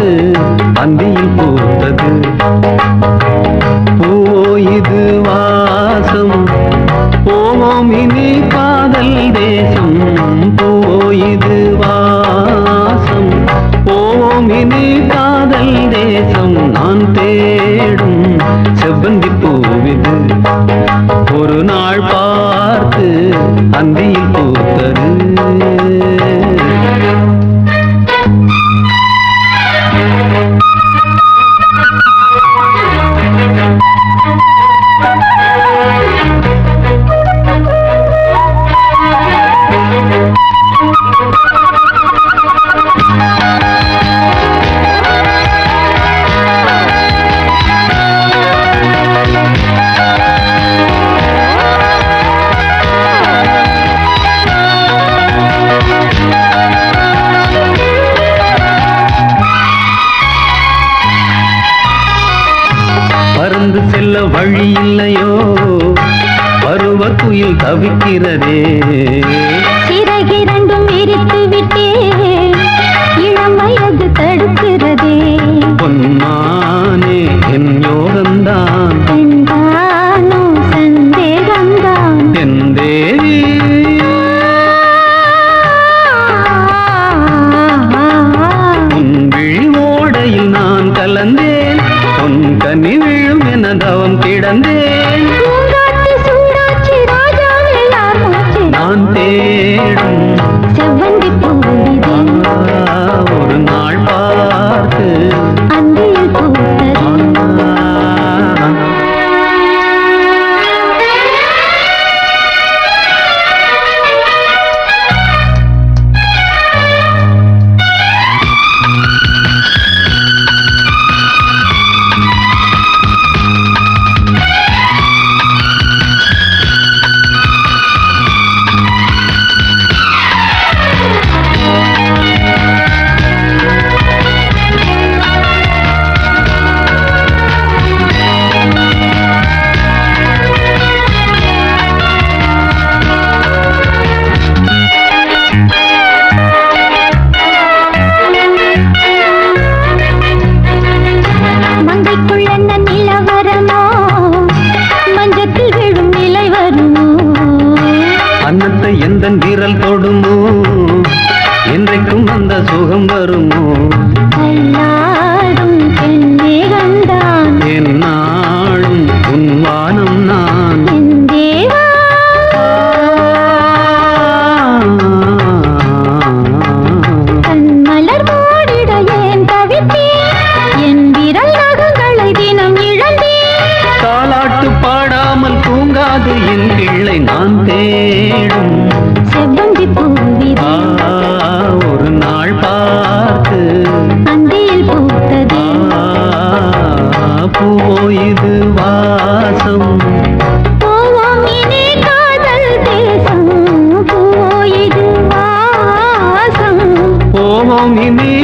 பார்த்து அந்தியில் பூத்தது. பூவோயிது வாசம். போவோம் இனி காதல் தேசம். பூவோயிது வாசம். போவோம் இனி காதல் தேசம். நான் தேடும் செவ்வந்தி பூவிது ஒரு நாள் பார்த்து அந்தியில் பூத்தது. செல்ல வழி இல்லையோ? பருவ குயில் தவிக்கிறதே. பொன் கனி விழும் என தவம் கிடந்தேன். காது என் பிள்ளை நான் தேடும். செவ்வந்தி பூவி ஒரு நாள் பார்த்து. அந்தியில் பூத்தது. பூவோ இது வாசம். போவோம் இனி